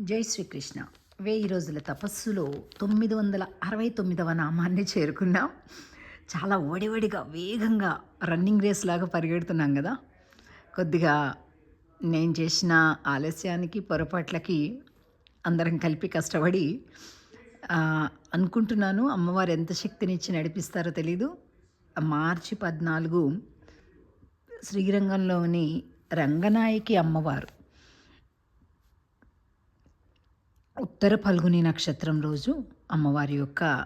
జై శ్రీకృష్ణ. వెయ్యి రోజుల తపస్సులో తొమ్మిది వందల అరవై తొమ్మిదవ నామాన్ని చేరుకున్నాం. చాలా ఒడివడిగా వేగంగా రన్నింగ్ రేస్ లాగా పరిగెడుతున్నాం కదా. కొద్దిగా నేను చేసిన ఆలస్యానికి పొరపాట్లకి అందరం కలిపి కష్టపడి అనుకుంటున్నాను అమ్మవారు ఎంత శక్తినిచ్చి నడిపిస్తారో తెలీదు. మార్చి పద్నాలుగు శ్రీరంగంలోని రంగనాయకి అమ్మవారు ఉత్తర ఫల్గుని నక్షత్రం రోజు అమ్మవారి యొక్క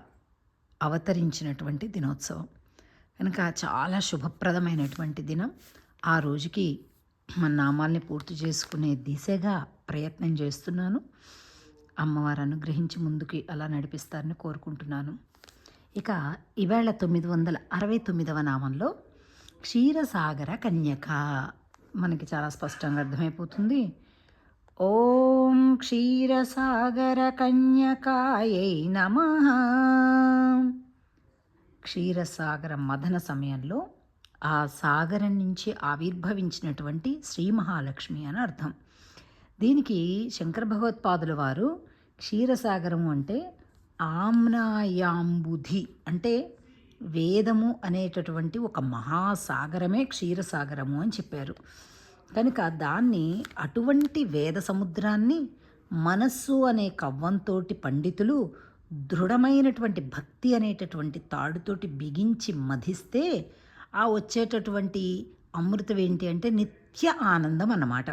అవతరించినటువంటి దినోత్సవం. కనుక చాలా శుభప్రదమైనటువంటి దినం. ఆ రోజుకి మన నామాల్ని పూర్తి చేసుకునే దిశగా ప్రయత్నం చేస్తున్నాను. అమ్మవారు అనుగ్రహించి ముందుకి అలా నడిపిస్తారని కోరుకుంటున్నాను. ఇక ఈవేళ తొమ్మిది వందల అరవై తొమ్మిదవ నామంలో క్షీరసాగర కన్యక. మనకి చాలా స్పష్టంగా అర్థమైపోతుంది. ఓం క్షీరసాగర కన్యకాయై నమ. క్షీరసాగర మదన సమయంలో ఆ సాగరం నుంచి ఆవిర్భవించినటువంటి శ్రీ మహాలక్ష్మి అని అర్థం. దీనికి శంకర భగవత్పాదుల వారు క్షీరసాగరము అంటే ఆమ్నాయాంబుధి అంటే వేదము అనేటటువంటి ఒక మహాసాగరమే క్షీరసాగరము అని చెప్పారు. కనుక దాన్ని అటువంటి వేద సముద్రాన్ని మనస్సు అనే కవ్వంతోటి పండితులు దృఢమైనటువంటి భక్తి అనేటటువంటి తాడుతోటి బిగించి మధిస్తే ఆ వచ్చేటటువంటి అమృతం ఏంటి అంటే నిత్య ఆనందం అన్నమాట.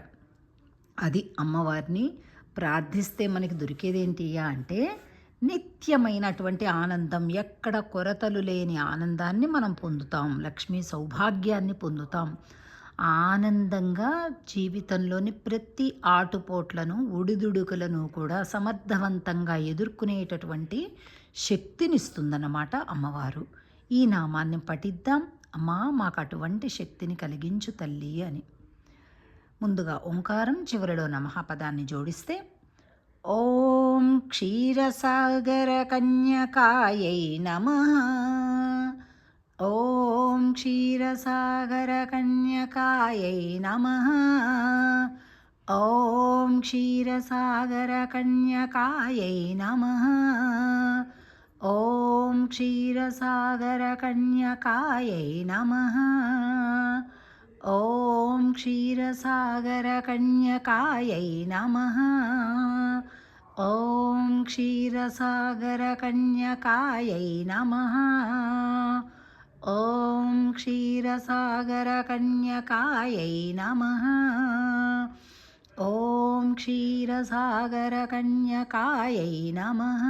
అది అమ్మవారిని ప్రార్థిస్తే మనకి దొరికేదేంటి అంటే నిత్యమైనటువంటి ఆనందం. ఎక్కడ కొరతలు లేని ఆనందాన్ని మనం పొందుతాం. లక్ష్మీ సౌభాగ్యాన్ని పొందుతాం. ఆనందంగా జీవితంలోని ప్రతి ఆటుపోట్లను ఉడిదుడుకులను కూడా సమర్థవంతంగా ఎదుర్కొనేటటువంటి శక్తినిస్తుందన్నమాట అమ్మవారు. ఈ నామాన్ని పఠిద్దాం. అమ్మా మాకు అటువంటి శక్తిని కలిగించు తల్లి అని. ముందుగా ఓంకారం చివరిలో నమః పదాన్ని జోడిస్తే ఓం క్షీరసాగర కన్యకాయై నమ. ॐ क्षीरसागरकन्यकायै नमः। ॐ क्षीरसागरकन्यकायै नमः। ॐ क्षीरसागरकन्यकायै नमः। ॐ क्षीरसागरकन्यकायै नमः। ॐ क्षीरसागरकन्यकायै नमः। ॐ क्षीरसागरकन्यकायै नमः। ॐ क्षीरसागरकन्यकायै नमः।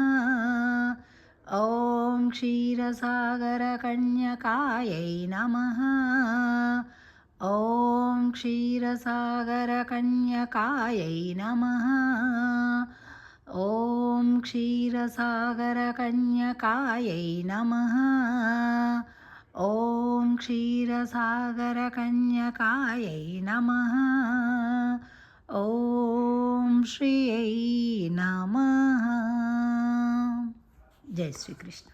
ॐ क्षीरसागरकन्यकायै नमः। ॐ क्षीरसागरकन्यकायै नमः। ॐ क्षीरसागरकन्यकायै नमः ॐ क्षीरसागरकन्यकायै नमः ॐ श्रियै नमः జై శ్రీకృష్ణ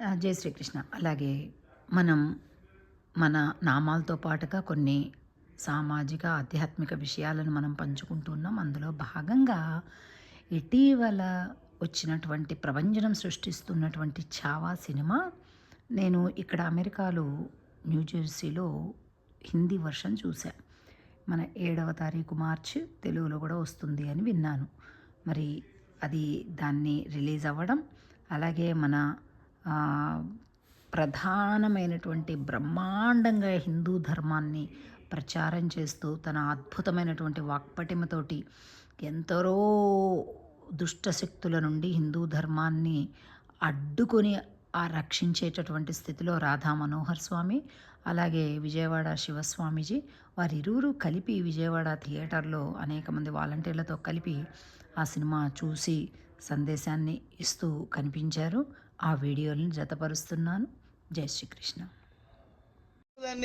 ఆ, జై శ్రీకృష్ణ అలాగే మనం మన నామాలతో పాటుగా కొన్ని సామాజిక ఆధ్యాత్మిక విషయాలను మనం పంచుకుంటున్నాం అందులో భాగంగా ఇటీవల వచ్చినటువంటి ప్రభంజనం సృష్టిస్తున్నటువంటి చావా సినిమా నేను ఇక్కడ అమెరికాలో న్యూజెర్సీలో హిందీ వర్షన్ చూసా మన ఏడవ తారీఖు మార్చి తెలుగులో కూడా వస్తుంది అని విన్నాను. మరి అది దాన్ని రిలీజ్ అవ్వడం అలాగే మన ప్రధానమైనటువంటి బ్రహ్మాండంగా హిందూ ధర్మాన్ని ప్రచారం చేస్తూ తన అద్భుతమైనటువంటి వాక్పటిమతోటి ఎంతరో దుష్ట శక్తుల నుండి హిందూ ధర్మాన్ని అడ్డుకొని ఆ రక్షించేటటువంటి స్థితిలో రాధా మనోహర్ స్వామి అలాగే విజయవాడ శివస్వామీజీ వారిరువురు కలిపి విజయవాడ థియేటర్లో అనేక మంది వాలంటీర్లతో కలిపి ఆ సినిమా చూసి సందేశాన్ని ఇస్తూ కనిపించారు. ఆ వీడియోలను జతపరుస్తున్నాను. జై శ్రీకృష్ణ.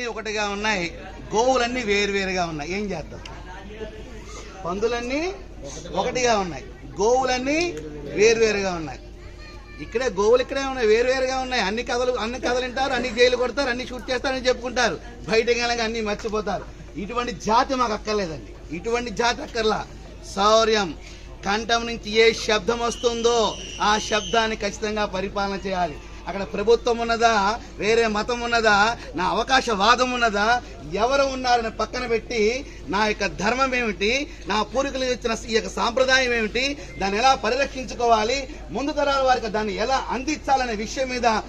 ఒకటిగా ఉన్నాయి. గోవులన్నీ వేరువేరుగా ఉన్నాయి. ఏం చేద్దాం? పందులన్నీ ఒకటిగా ఉన్నాయి. గోవులన్నీ వేరువేరుగా ఉన్నాయి. ఇక్కడే గోవులు ఇక్కడే ఉన్నాయి వేరువేరుగా ఉన్నాయి. అన్ని కథలు అన్ని కథలు వింటారు అన్ని జైలు కొడతారు అన్ని షూట్ చేస్తారని చెప్పుకుంటారు. బయటకి వెళ్ళగా అన్ని మర్చిపోతారు. ఇటువంటి జాతి మాకు అక్కర్లేదండి. ఇటువంటి జాతి అక్కర్లా. శౌర్యం. కంఠం నుంచి ఏ శబ్దం వస్తుందో ఆ శబ్దాన్ని ఖచ్చితంగా పరిపాలన చేయాలి. అక్కడ ప్రభుత్వం ఉన్నదా? వేరే మతం ఉన్నదా? నా అవకాశవాదం ఉన్నదా? ఎవరు ఉన్నారని పక్కన పెట్టి నా యొక్క ధర్మం ఏమిటి? నా పూర్వీకులు ఇచ్చిన ఈ యొక్క సాంప్రదాయం ఏమిటి? దాన్ని ఎలా పరిరక్షించుకోవాలి? ముందు తరాల వారికి దాన్ని ఎలా అందించాలనే విషయం మీద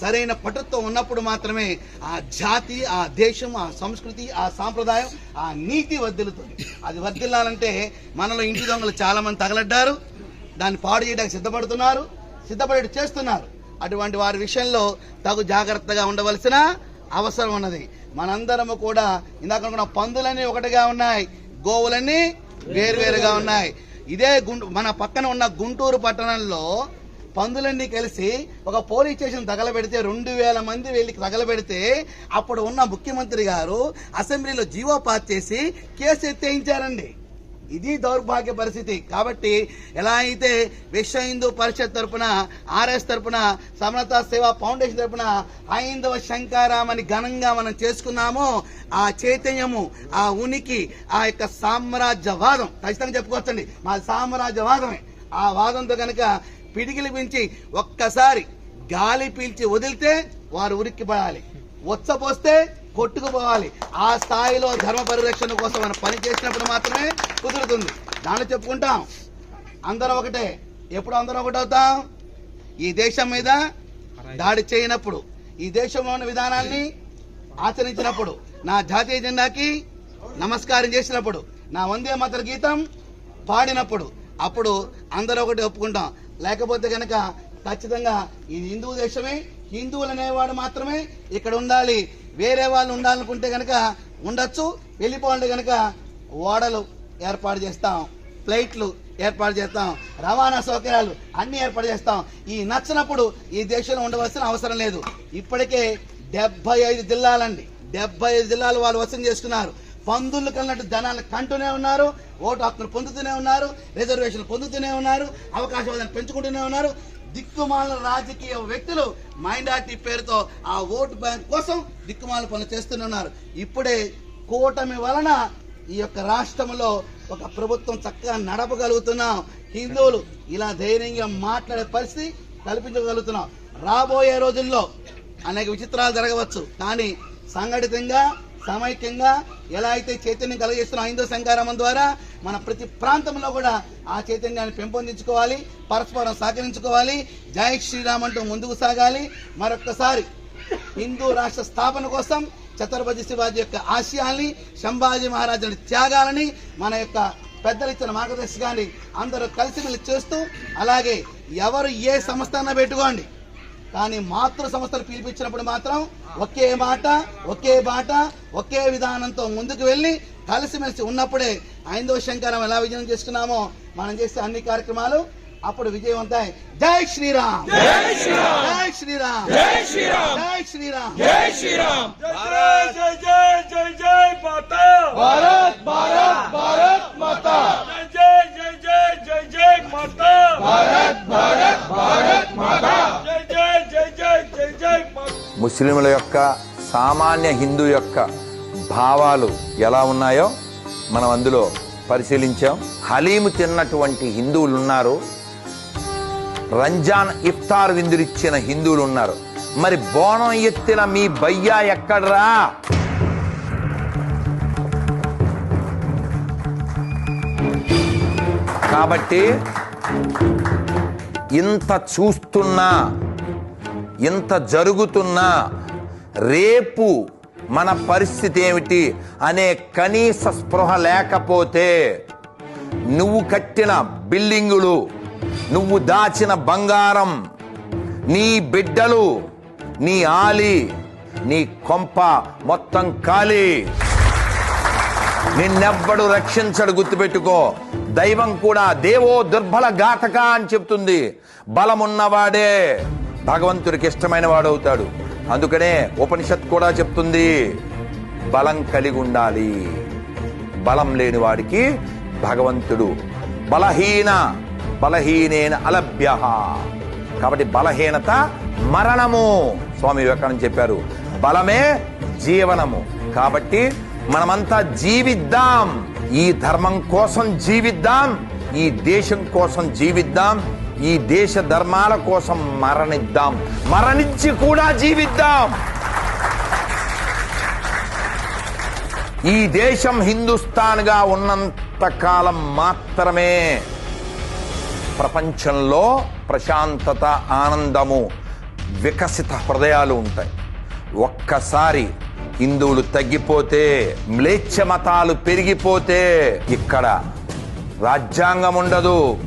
సరైన పట్టుతో ఉన్నప్పుడు మాత్రమే ఆ జాతి ఆ దేశం ఆ సంస్కృతి ఆ సాంప్రదాయం ఆ నీతి వర్ధిల్లుతుంది. అది వర్దిల్లాలంటే మనలో ఇంటి దొంగలు చాలామంది తగలడ్డారు. దాన్ని పాడు చేయడానికి సిద్ధపడుతున్నారు. సిద్ధపడి చేస్తున్నారు. అటువంటి వారి విషయంలో తగు జాగ్రత్తగా ఉండవలసిన అవసరం ఉన్నది. మనందరము కూడా ఇందాక అనుకున్న పందులన్నీ ఒకటిగా ఉన్నాయి. గోవులన్నీ వేరువేరుగా ఉన్నాయి. ఇదే గుంటూ మన పక్కన ఉన్న గుంటూరు పట్టణంలో పందులన్నీ కలిసి ఒక పోలీస్ స్టేషన్ తగలబెడితే రెండు వేల మంది వీళ్ళకి తగలబెడితే అప్పుడు ఉన్న ముఖ్యమంత్రి గారు అసెంబ్లీలో జీవో పాస్ చేసి కేసు ఎత్తేయించారండి. ఇది దౌర్భాగ్య పరిస్థితి. కాబట్టి ఎలా అయితే విశ్వ హిందూ పరిషత్ తరపున ఆర్ఎస్ తరపున సమరతా సేవా ఫౌండేషన్ తరపున హైందవ శంకారామని ఘనంగా మనం చేసుకున్నామో ఆ చైతన్యము ఆ ఉనికి ఆ యొక్క సామ్రాజ్యవాదం ఖచ్చితంగా చెప్పుకోవచ్చండి. మా సామ్రాజ్యవాదమే. ఆ వాదంతో కనుక పిడికిలి పెంచి ఒక్కసారి గాలి పీల్చి వదిలితే వారు ఉరికి పడాలి వచ్చపోస్తే కొట్టుకుపోవాలి. ఆ స్థాయిలో ధర్మ పరిరక్షణ కోసం మనం పని చేసినప్పుడు మాత్రమే కుదురుతుంది. దాంట్లో చెప్పుకుంటాం. అందరం ఒకటే. ఎప్పుడు అందరం ఒకటి అవుతాం? ఈ దేశం మీద దాడి చేయనప్పుడు ఈ దేశంలో ఉన్న విధానాన్ని ఆచరించినప్పుడు నా జాతీయ జెండాకి నమస్కారం చేసినప్పుడు నా వందే మాతర గీతం పాడినప్పుడు అప్పుడు అందరూ ఒకటి ఒప్పుకుంటాం. లేకపోతే కనుక ఖచ్చితంగా ఇది హిందూ దేశమే హిందువులు అనేవాడు మాత్రమే ఇక్కడ ఉండాలి. వేరే వాళ్ళు ఉండాలనుకుంటే కనుక ఉండొచ్చు. వెళ్ళిపోండి కనుక ఓడలు ఏర్పాటు చేస్తాం. ఫ్లైట్లు ఏర్పాటు చేస్తాం. రవాణా సౌకర్యాలు అన్ని ఏర్పాటు చేస్తాం. ఈ నచ్చినప్పుడు ఈ దేశంలో ఉండవలసిన అవసరం లేదు. ఇప్పటికే డెబ్బై ఐదు జిల్లాలండి. డెబ్బై ఐదు జిల్లాలు వాళ్ళు వసూలు చేసుకున్నారు. పందులు కన్నట్టు జనాలు కంటూనే ఉన్నారు. ఓటు హక్కును పొందుతూనే ఉన్నారు. రిజర్వేషన్లు పొందుతూనే ఉన్నారు. అవకాశవాదాన్ని పెంచుకుంటూనే ఉన్నారు. దిక్కుమాల రాజకీయ వ్యక్తులు మైనార్టీ పేరుతో ఆ ఓటు బ్యాంక్ కోసం దిక్కుమాల పనులు చేస్తున్నారు. ఇప్పుడే కూటమి వలన ఈ యొక్క రాష్ట్రంలో ఒక ప్రభుత్వం చక్కగా నడపగలుగుతున్నాం. హిందువులు ఇలా ధైర్యంగా మాట్లాడే పరిస్థితి కల్పించగలుగుతున్నాం. రాబోయే రోజుల్లో అనేక విచిత్రాలు జరగవచ్చు. కానీ సంఘటితంగా సమైక్యంగా ఎలా అయితే చైతన్యం కలిగిస్తున్నాం హిందూ సంఘారామం ద్వారా మన ప్రతి ప్రాంతంలో కూడా ఆ చైతన్యాన్ని పెంపొందించుకోవాలి పరస్పరం సహకరించుకోవాలి జై శ్రీరామ్ అంటూ ముందుకు సాగాలి. మరొక్కసారి హిందూ రాష్ట్ర స్థాపన కోసం ఛత్రపతి శివాజీ యొక్క ఆశయాల్ని సంభాజీ మహారాజుని త్యాగాలని మన యొక్క పెద్దలు ఇచ్చిన మార్గదర్శకాన్ని అందరూ కలిసిమెలిసి చేస్తూ అలాగే ఎవరు ఏ సంస్థ పెట్టుకోండి. కానీ మాతృ సంస్థలు పిలిపించినప్పుడు మాత్రం ఒకే మాట ఒకే బాట ఒకే విధానంతో ముందుకు వెళ్ళి కలిసిమెలిసి ఉన్నప్పుడే ఐందవ శంకరం ఎలా విజయం చేసుకున్నామో మనం చేసే అన్ని కార్యక్రమాలు అప్పుడు విజయవంతాయి. జై శ్రీరామ్. జై శ్రీరామ్. జై శ్రీరామ్. జై శ్రీరామ్. జై శ్రీరామ్. జై శ్రీరామ్. భారత్ జై జై జై జై మాతా. భారత్ భారత్ భారత్ మాతా. జై జై జై జై జై మాతా. భారత్ భారత్ భారత్ మాతా. జై జై జై జై జై జై ముస్లింల యొక్క సామాన్య హిందూ యొక్క భావాలు ఎలా ఉన్నాయో మనం అందులో పరిశీలించాం. హలీము తిన్నటువంటి హిందువులు ఉన్నారు రంజాన్ ఇఫ్తార్ విందులిచ్చిన హిందువులు ఉన్నారు మరి బోనం ఎత్తిన మీ బయ్యా ఎక్కడరా? కాబట్టి ఇంత చూస్తున్నా ఇంత జరుగుతున్నా రేపు మన పరిస్థితి ఏమిటి అనే కనీస స్పృహ లేకపోతే నువ్వు కట్టిన బిల్డింగులు నువ్వు దాచిన బంగారం నీ బిడ్డలు నీ ఆలి నీ కొంప మొత్తం ఖాళీ. నిన్నెవ్వడు రక్షించడు గుర్తుపెట్టుకో. దైవం కూడా దేవో దుర్బల ఘాతక అని చెప్తుంది. బలమున్నవాడే భగవంతుడికి ఇష్టమైన వాడవుతాడు. అందుకనే ఉపనిషత్ కూడా చెప్తుంది బలం కలిగి ఉండాలి. బలం లేని వాడికి భగవంతుడు బలహీన బలహీనేన అలభ్య. కాబట్టి బలహీనత మరణము స్వామి వివేకానంద చెప్పారు. బలమే జీవనము. కాబట్టి మనమంతా జీవిద్దాం. ఈ ధర్మం కోసం జీవిద్దాం. ఈ దేశం కోసం జీవిద్దాం. ఈ దేశ ధర్మాల కోసం మరణిద్దాం. మరణించి కూడా జీవిద్దాం. ఈ దేశం హిందుస్థాన్గా ఉన్నంత కాలం మాత్రమే ప్రపంచంలో ప్రశాంతత ఆనందము వికసిత హృదయాలు ఉంటాయి. ఒక్కసారి హిందువులు తగ్గిపోతే మ్లేచ్ఛ మతాలు పెరిగిపోతే ఇక్కడ రాజ్యాంగం ఉండదు.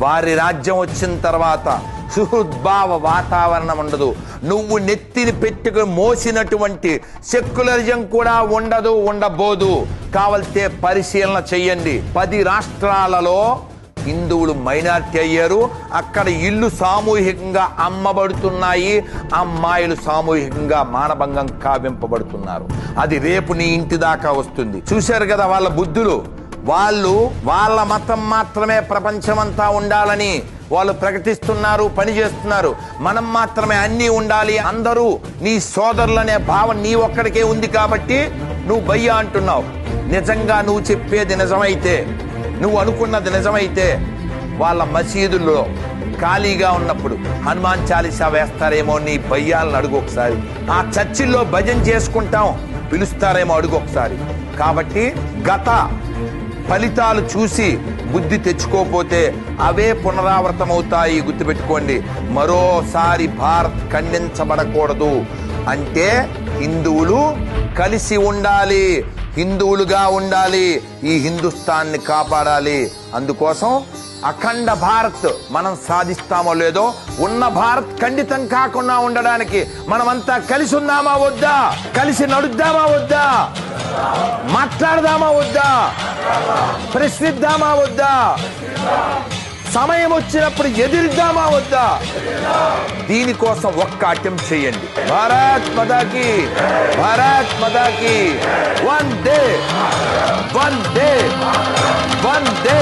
వారి రాజ్యం వచ్చిన తర్వాత సుహృద్భావ వాతావరణం ఉండదు. నువ్వు నెత్తిని పెట్టుకుని మోసినటువంటి సెక్యులరిజం కూడా ఉండదు ఉండబోదు. కావలితే పరిశీలన చెయ్యండి. పది రాష్ట్రాలలో హిందువులు మైనార్టీ అయ్యారు. అక్కడ ఇల్లు సామూహికంగా అమ్మబడుతున్నాయి. అమ్మాయిలు సామూహికంగా మానభంగం కావింపబడుతున్నారు. అది రేపు నీ ఇంటి దాకా వస్తుంది. చూశారు కదా వాళ్ళ బుద్ధులు? వాళ్ళు వాళ్ళ మతం మాత్రమే ప్రపంచమంతా ఉండాలని వాళ్ళు ప్రకటిస్తున్నారు పని చేస్తున్నారు. మనం మాత్రమే అన్నీ ఉండాలి. అందరూ నీ సోదరులనే భావం నీ ఒక్కడికే ఉంది కాబట్టి నువ్వు భయ్యా అంటున్నావు. నిజంగా నువ్వు చెప్పేది నిజమైతే నువ్వు అనుకున్నది నిజమైతే వాళ్ళ మసీదుల్లో ఖాళీగా ఉన్నప్పుడు హనుమాన్ చాలీసా వేస్తారేమో నీ భయ్యాలను అడుగు ఒకసారి. ఆ చర్చిల్లో భజన చేసుకుంటాం పిలుస్తారేమో అడుగు ఒకసారి. కాబట్టి గత ఫలితాలు చూసి బుద్ధి తెచ్చుకోపోతే అవే పునరావృతమవుతాయి గుర్తుపెట్టుకోండి. మరోసారి భారత్ ఖండించబడకూడదు. అంటే హిందువులు కలిసి ఉండాలి హిందువులుగా ఉండాలి ఈ హిందుస్థాన్ని కాపాడాలి. అందుకోసం అఖండ భారత్ మనం సాధిస్తామో లేదో ఉన్న భారత్ ఖండితం కాకుండా ఉండడానికి మనమంతా కలిసి ఉందామా వద్దా? కలిసి నడుద్దామా వద్దా? మాట్లాడదామా వద్దా? ప్రశ్నిద్దామా వద్దా? సమయం వచ్చినప్పుడు ఎదిరిద్దామా వద్దా? దీనికోసం ఒక్క అటెంప్ట్ చేయండి. భారత్ మదాకి Bharat మదాకి one day one day one day